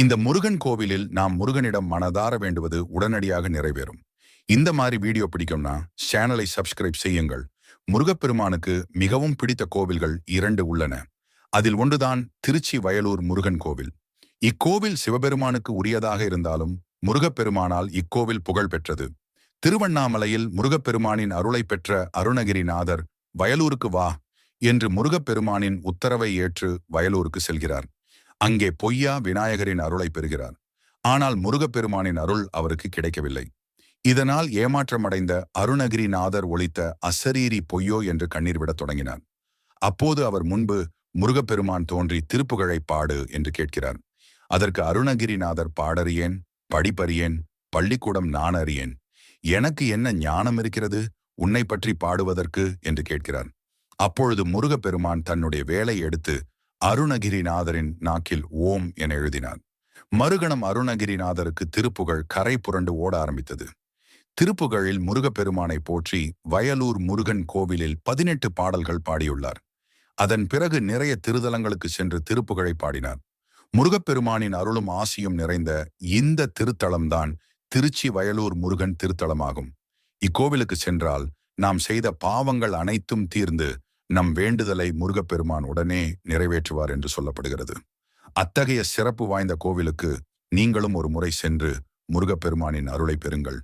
இந்த முருகன் கோவிலில் நாம் முருகனிடம் மனதார வேண்டுவது உடனடியாக நிறைவேறும். இந்த மாதிரி வீடியோ பிடிக்கும்னா சேனலை சப்ஸ்கிரைப் செய்யுங்கள். முருகப்பெருமானுக்கு மிகவும் பிடித்த கோவில்கள் இரண்டு உள்ளன. அதில் ஒன்றுதான் திருச்சி வயலூர் முருகன் கோவில். இக்கோவில் சிவபெருமானுக்கு உரியதாக இருந்தாலும் முருகப்பெருமானால் இக்கோவில் புகழ் பெற்றது. திருவண்ணாமலையில் முருகப்பெருமானின் அருளை பெற்ற அருணகிரிநாதர் வயலூருக்கு வா என்று முருகப்பெருமானின் உத்தரவை ஏற்று வயலூருக்கு செல்கிறார். அங்கே பொய்யா விநாயகரின் அருளை பெறுகிறார். ஆனால் முருகப்பெருமானின் அருள் அவருக்கு கிடைக்கவில்லை. இதனால் ஏமாற்றமடைந்த அருணகிரிநாதர் ஒழித்த அசரீரி பொய்யோ என்று கண்ணீர் விடத் தொடங்கினார். அப்போது அவர் முன்பு முருகப்பெருமான் தோன்றி திருப்புகழை பாடு என்று கேட்கிறார். அதற்கு அருணகிரிநாதர் பாடறியேன் படிப்பறியேன் பள்ளிக்கூடம் நான் அறியேன். எனக்கு என்ன ஞானம் இருக்கிறது? உன்னை பற்றி பாடுவதற்கு? என்று கேட்கிறார். அப்பொழுது முருகப்பெருமான் தன்னுடைய வேலை எடுத்து அருணகிரிநாதரின் நாக்கில் ஓம் என எழுதினார். மறுகணம் அருணகிரிநாதருக்கு திருப்புகழ் கரை புரண்டு ஓட ஆரம்பித்தது. திருப்புகழில் முருகப்பெருமானை போற்றி வயலூர் முருகன் கோவிலில் பதினெட்டு பாடல்கள் பாடியுள்ளார். அதன் பிறகு நிறைய திருத்தலங்களுக்கு சென்று திருப்புகழை பாடினார். முருகப்பெருமானின் அருளும் ஆசியும் நிறைந்த இந்த திருத்தலம்தான் திருச்சி வயலூர் முருகன் திருத்தலமாகும். இக்கோவிலுக்கு சென்றால் நாம் செய்த பாவங்கள் அனைத்தும் தீர்ந்து நம் வேண்டுதலை முருகப்பெருமான் உடனே நிறைவேற்றுவார் என்று சொல்லப்படுகிறது. அத்தகைய சிறப்பு வாய்ந்த கோவிலுக்கு நீங்களும் ஒரு முறை சென்று முருகப்பெருமானின் அருளை பெறுங்கள்.